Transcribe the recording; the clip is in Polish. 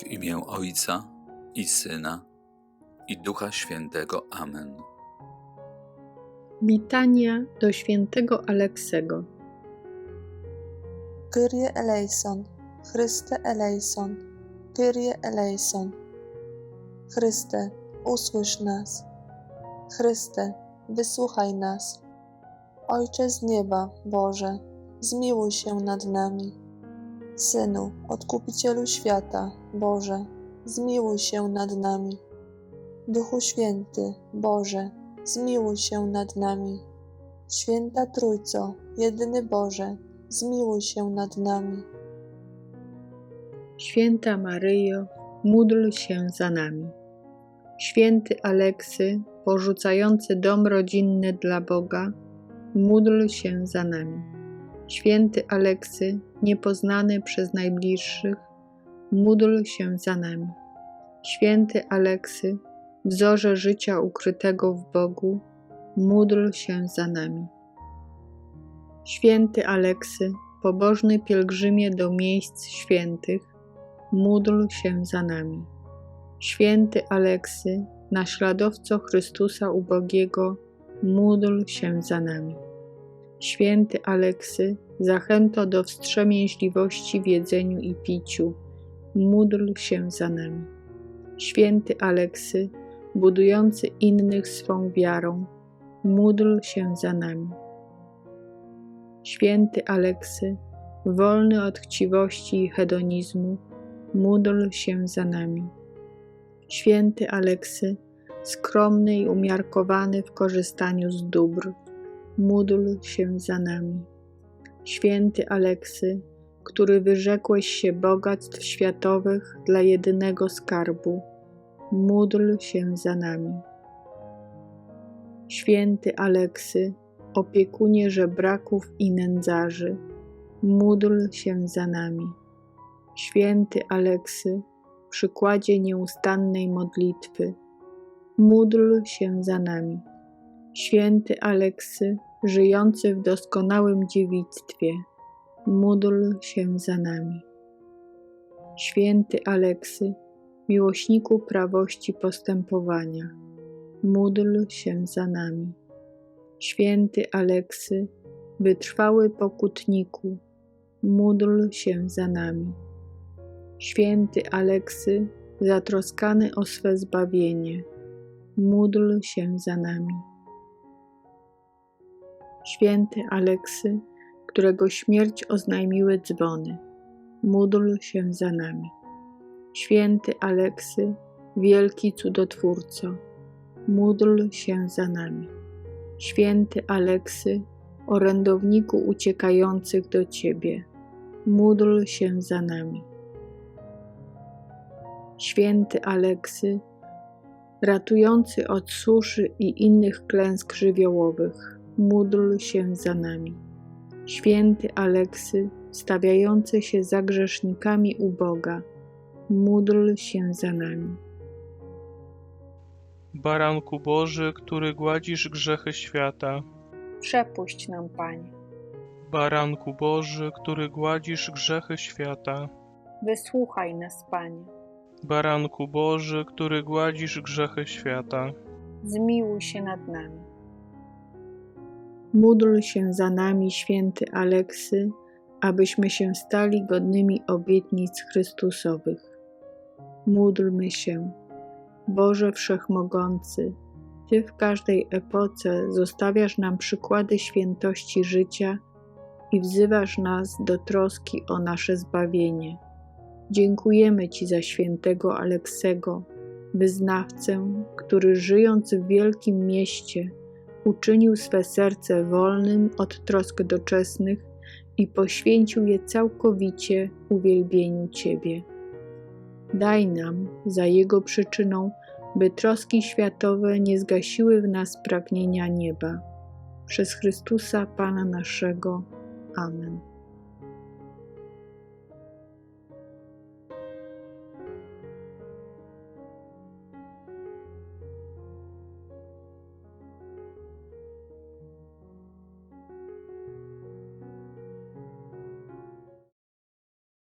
W imię Ojca i Syna i Ducha Świętego. Amen. Litania do świętego Aleksego. Kyrie eleison, Chryste eleison, Kyrie eleison. Chryste, usłysz nas. Chryste, wysłuchaj nas. Ojcze z nieba, Boże, zmiłuj się nad nami. Synu, Odkupicielu świata, Boże, zmiłuj się nad nami. Duchu Święty, Boże, zmiłuj się nad nami. Święta Trójco, jedyny Boże, zmiłuj się nad nami. Święta Maryjo, módl się za nami. Święty Aleksy, porzucający dom rodzinny dla Boga, módl się za nami. Święty Aleksy, niepoznany przez najbliższych, módl się za nami. Święty Aleksy, wzorze życia ukrytego w Bogu, módl się za nami. Święty Aleksy, pobożny pielgrzymie do miejsc świętych, módl się za nami. Święty Aleksy, naśladowco Chrystusa ubogiego, módl się za nami. Święty Aleksy, zachęto do wstrzemięźliwości w jedzeniu i piciu, módl się za nami. Święty Aleksy, budujący innych swą wiarą, módl się za nami. Święty Aleksy, wolny od chciwości i hedonizmu, módl się za nami. Święty Aleksy, skromny i umiarkowany w korzystaniu z dóbr, módl się za nami. Święty Aleksy, który wyrzekłeś się bogactw światowych dla jedynego skarbu, módl się za nami. Święty Aleksy, opiekunie żebraków i nędzarzy, módl się za nami. Święty Aleksy, przykładzie nieustannej modlitwy, módl się za nami. Święty Aleksy, żyjący w doskonałym dziewictwie, módl się za nami. Święty Aleksy, miłośniku prawości postępowania, módl się za nami. Święty Aleksy, wytrwały pokutniku, módl się za nami. Święty Aleksy, zatroskany o swe zbawienie, módl się za nami. Święty Aleksy, którego śmierć oznajmiły dzwony, módl się za nami. Święty Aleksy, wielki cudotwórco, módl się za nami. Święty Aleksy, orędowniku uciekających do Ciebie, módl się za nami. Święty Aleksy, ratujący od suszy i innych klęsk żywiołowych, módl się za nami. Święty Aleksy, stawiający się za grzesznikami u Boga, módl się za nami. Baranku Boży, który gładzisz grzechy świata. Przepuść nam, Panie. Baranku Boży, który gładzisz grzechy świata. Wysłuchaj nas, Panie. Baranku Boży, który gładzisz grzechy świata. Zmiłuj się nad nami. Módl się za nami, święty Aleksy, abyśmy się stali godnymi obietnic Chrystusowych. Módlmy się. Boże Wszechmogący, Ty w każdej epoce zostawiasz nam przykłady świętości życia i wzywasz nas do troski o nasze zbawienie. Dziękujemy Ci za świętego Aleksego, wyznawcę, który żyjąc w wielkim mieście, uczynił swe serce wolnym od trosk doczesnych i poświęcił je całkowicie uwielbieniu Ciebie. Daj nam za jego przyczyną, by troski światowe nie zgasiły w nas pragnienia nieba. Przez Chrystusa Pana naszego. Amen.